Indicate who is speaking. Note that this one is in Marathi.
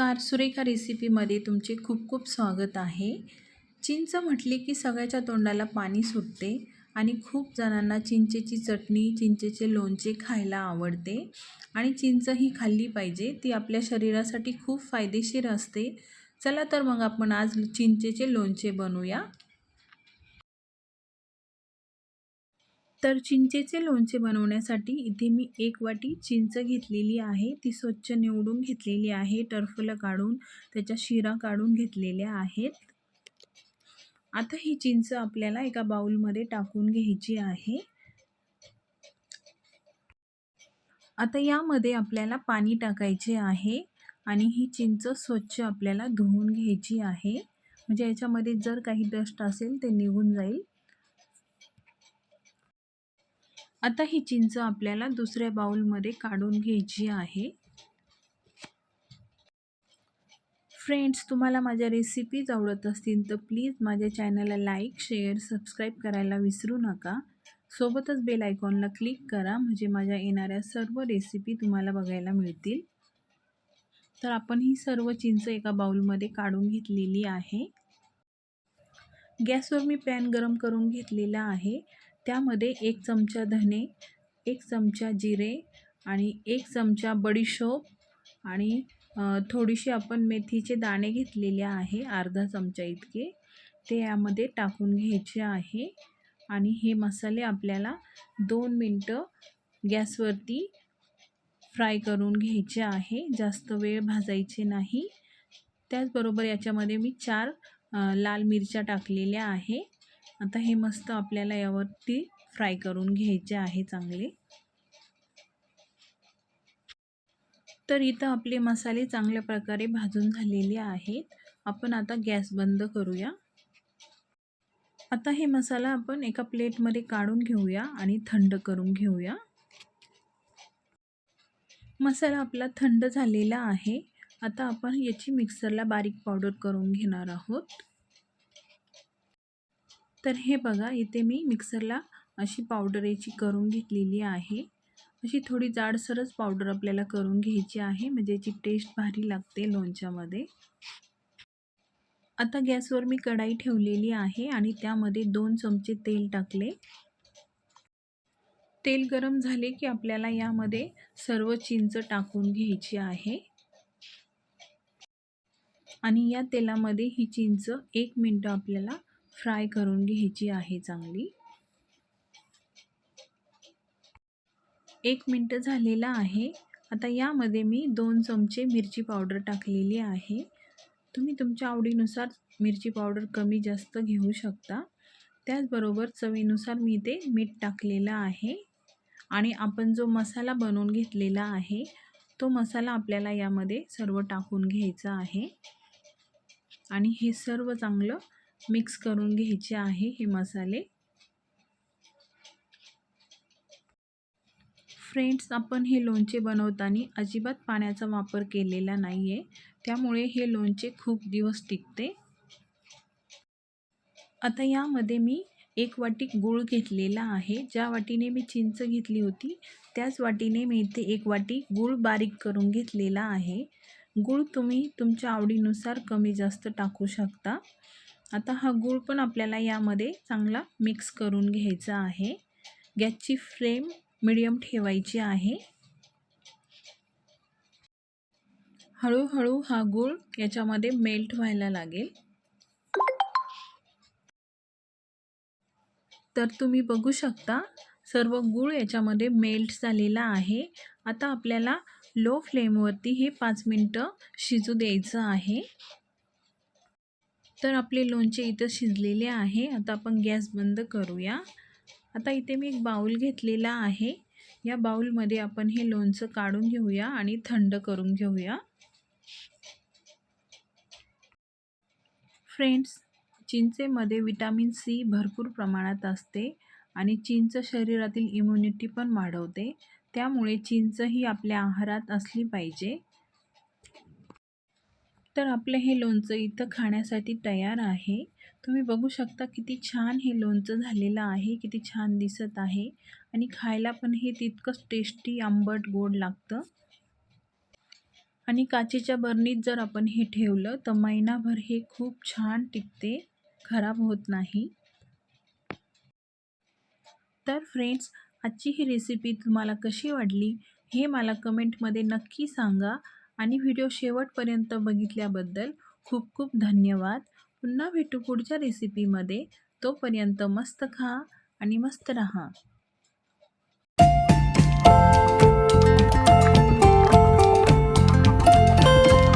Speaker 1: नमस्कार सुरेखा रेसिपीमध्ये तुमचे खूप खूप स्वागत आहे. चिंच म्हटले की सगळ्याच्या तोंडाला पाणी सुटते आणि खूप जणांना चिंचेची चटणी चिंचेचे लोणचे खायला आवडते आणि चिंच ही खाल्ली पाहिजे ती आपल्या शरीरासाठी खूप फायदेशीर असते. चला तर मग आपण आज चिंचेचे लोणचे बनवूया. तर चिंचेचे लोणचे बनवण्यासाठी इथे मी एक वाटी चिंच घेतलेली आहे. ती स्वच्छ निवडून घेतलेली आहे. टर्फलं काढून त्याच्या शिरा काढून घेतलेल्या आहेत. आता ही चिंच आपल्याला एका बाउलमध्ये टाकून घ्यायची आहे. आता यामध्ये आपल्याला पाणी टाकायचे आहे आणि ही चिंच स्वच्छ आपल्याला धुवून घ्यायची आहे. म्हणजे याच्यामध्ये जर काही डस्ट असेल ते निघून जाईल. आता ही चिंच आपल्याला दुसऱ्या बाउलमध्ये काढून घ्यायची आहे. फ्रेंड्स तुम्हाला माझ्या रेसिपीज आवडत असतील तर प्लीज माझ्या चॅनलला लाईक शेअर सबस्क्राईब करायला विसरू नका. सोबतच बेल आयकॉनला क्लिक करा म्हणजे माझ्या येणाऱ्या सर्व रेसिपी तुम्हाला बघायला मिळतील. तर आपण ही सर्व चिंच एका बाउलमध्ये काढून घेतलेली आहे. गॅसवर मी पॅन गरम करून घेतलेला आहे. त्यामध्ये एक चमचा धने एक चमचा जिरे आणि एक चमचा बडीशोप आणि थोडीशी आपण मेथीचे दाणे घेतलेले आहे अर्धा चमचा इतके. ते यामध्ये टाकून घ्यायचे आहे आणि हे मसाले आपल्याला दोन मिनटं गॅसवरती फ्राय करून घ्यायचे आहे. जास्त वेळ भाजायचे नाही. त्याचबरोबर याच्यामध्ये मी चार लाल मिरच्या टाकलेल्या आहे. आता हे मस्त आपल्याला यावरती फ्राय करून घ्यायचे आहे चांगले. तर इथं आपले मसाले चांगल्या प्रकारे भाजून झालेले आहेत. आपण आता गॅस बंद करूया. आता हे मसाला आपण एका प्लेटमध्ये काढून घेऊया आणि थंड करून घेऊया. मसाला आपला थंड झालेला आहे. आता आपण याची मिक्सरला बारीक पावडर करून घेणार आहोत. तर हे बघा इथे मी मिक्सरला अशी पावडर याची करून घेतलेली आहे. अशी थोडी जाडसरच पावडर आपल्याला करून घ्यायची आहे म्हणजे याची टेस्ट भारी लागते लोणच्यामध्ये. आता गॅसवर मी कढाई ठेवलेली आहे आणि त्यामध्ये दोन चमचे तेल टाकले. तेल गरम झाले की आपल्याला यामध्ये सर्व चिंच टाकून घ्यायची आहे. आणि या तेलामध्ये ही चिंच एक मिनटं आपल्याला फ्राय करून घ्यायची आहे चांगली. एक मिनटं झालेला आहे. आता यामध्ये मी दोन चमचे मिरची पावडर टाकलेली आहे. तुम्ही तुमच्या आवडीनुसार मिरची पावडर कमी जास्त घेऊ शकता. त्याचबरोबर चवीनुसार मी ते मीठ टाकलेलं आहे. आणि आपण जो मसाला बनवून घेतलेला आहे तो मसाला आपल्याला यामध्ये सर्व टाकून घ्यायचा आहे. आणि हे सर्व चांगलं मिक्स करून घ्यायचे आहे हे मसाले. फ्रेंड्स आपण हे लोणचे बनवताना अजिबात पाण्याचा वापर केलेला नाही आहे त्यामुळे हे लोणचे खूप दिवस टिकते. आता यामध्ये मी एक वाटी गूळ घेतलेला आहे. ज्या वाटीने मी चिंच घेतली होती त्याच वाटीने मी इथे एक वाटी गूळ बारीक करून घेतलेला आहे. गूळ तुम्ही तुमच्या आवडीनुसार कमी जास्त टाकू शकता. आता हा गूळ पण आपल्याला यामध्ये चांगला मिक्स करून घ्यायचा आहे. गॅसची फ्लेम मिडियम ठेवायची आहे. हळूहळू हा गूळ याच्यामध्ये मेल्ट व्हायला लागेल. तर तुम्ही बघू शकता सर्व गूळ याच्यामध्ये मेल्ट झालेला आहे. आता आपल्याला लो फ्लेमवरती हे पाच मिनटं शिजू द्यायचं आहे. तर आपले लोणचे इथं शिजलेले आहे. आता आपण गॅस बंद करूया. आता इथे मी एक बाऊल घेतलेला आहे. या बाऊलमध्ये आपण हे लोणचं काढून घेऊया आणि थंड करून घेऊया. फ्रेंड्स चिंचेमध्ये विटॅमिन सी भरपूर प्रमाणात असते आणि चिंच शरीरातील इम्युनिटी पण वाढवते. त्यामुळे चिंच ही आपल्या आहारात असली पाहिजे. तर आपलं हे लोणचं इथं खाण्यासाठी तयार आहे. तुम्ही बघू शकता किती छान हे लोणचं झालेलं आहे किती छान दिसत आहे. आणि खायला पण हे तितकंच टेस्टी आंबट गोड लागतं. आणि काचेच्या बरणीत जर आपण हे ठेवलं तर महिनाभर हे खूप छान टिकते खराब होत नाही. तर फ्रेंड्स आजची ही रेसिपी तुम्हाला कशी वाटली हे मला कमेंटमध्ये नक्की सांगा. आणि व्हिडिओ शेवटपर्यंत बघितल्याबद्दल खूप खूप धन्यवाद. पुन्हा भेटू पुढच्या रेसिपीमध्ये तोपर्यंत मस्त खा आणि मस्त रहा.